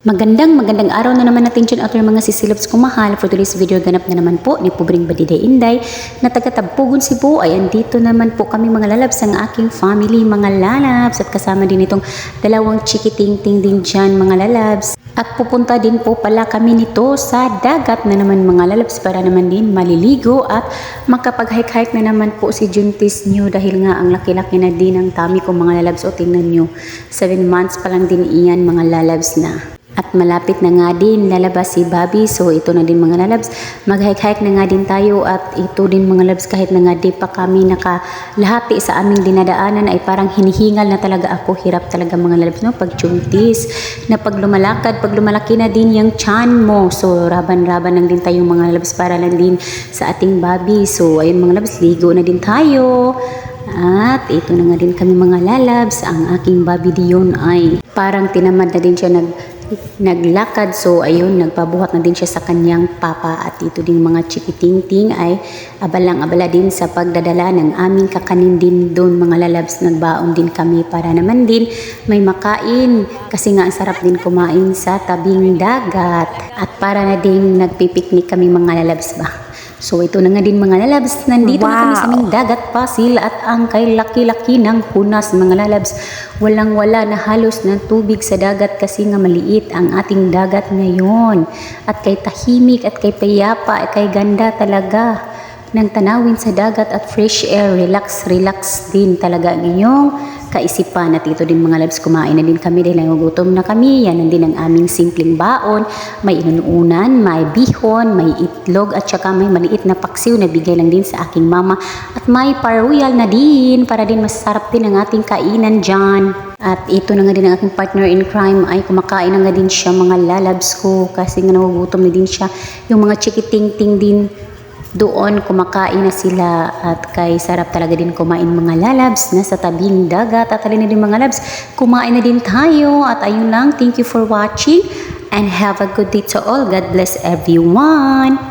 Magandang magandang araw na naman natin dyan ato mga sisilabs kumahal. For today's video, ganap na naman po ni Pubring Badiday Inday na taga-Tabpugon Cebu. Ay andito naman po kami mga lalabs ang aking family mga lalabs at kasama din itong dalawang chikiting-ting din dyan mga lalabs. At pupunta din po pala kami nito sa dagat na naman mga lalabs para naman din maliligo at makapag-hike-hike na naman po si Juntis nyo dahil nga ang laki-laki na din ang tummy ko mga lalabs o tingnan nyo. 7 months pa lang din iyan mga lalabs na. At malapit na nga din lalabas si Bobby. So ito na din mga lalabs. Mag-hike-hike na nga din tayo at ito din mga labs kahit na nga di pa kami nakalahati sa aming dinadaanan ay parang hinihingal na talaga ako. Hirap talaga mga lalabs no? Pag chuntis, na pag lumalakad, pag lumalaki na din yung chan mo. So raban-raban lang din tayong mga labs para lang din sa ating Bobby. So ayun mga labs, ligo na din tayo. At ito na nga din kami mga lalabs. Ang aking Bobby Dion ay parang tinamad na din siya nag naglakad. So ayun, nagpabuhat na din siya sa kanyang papa. At ito din mga chikiting-ting ay abalang-abala din sa pagdadala ng aming kakanin din doon mga lalabs. Nagbaon din kami para naman din may makain. Kasi nga ang sarap din kumain sa tabing dagat. At para na din nagpipiknik kami mga lalabs ba. So ito na nga din mga lalabs, nandito na kami sa aming dagat pasil at ang kay laki-laki ng hunas mga lalabs. Walang wala na halos ng tubig sa dagat kasi nga maliit ang ating dagat ngayon. At kay tahimik at kay payapa at kay ganda talaga ng tanawin sa dagat at fresh air, relax, relax din talaga ang inyong kaisipan. At ito din mga labs, kumain na din kami dahil nagugutom na kami. Yan din ang aming simpleng baon. May inununan, may bihon, may itlog at saka may maliit na paksiw na bigay lang din sa aking mama. At may paruyal na din para din masarap din ang ating kainan dyan. At ito na nga din ang aking partner in crime ay kumakain na nga din siya mga lalabs ko kasi nga nagugutom na din siya. Yung mga chikiting-ting din doon kumakain na sila at kay sarap talaga din kumain mga lalabs na sa tabing dagat. At alin na din mga labs kumain na din tayo. At ayun lang thank you for watching and have a good day to all. God bless everyone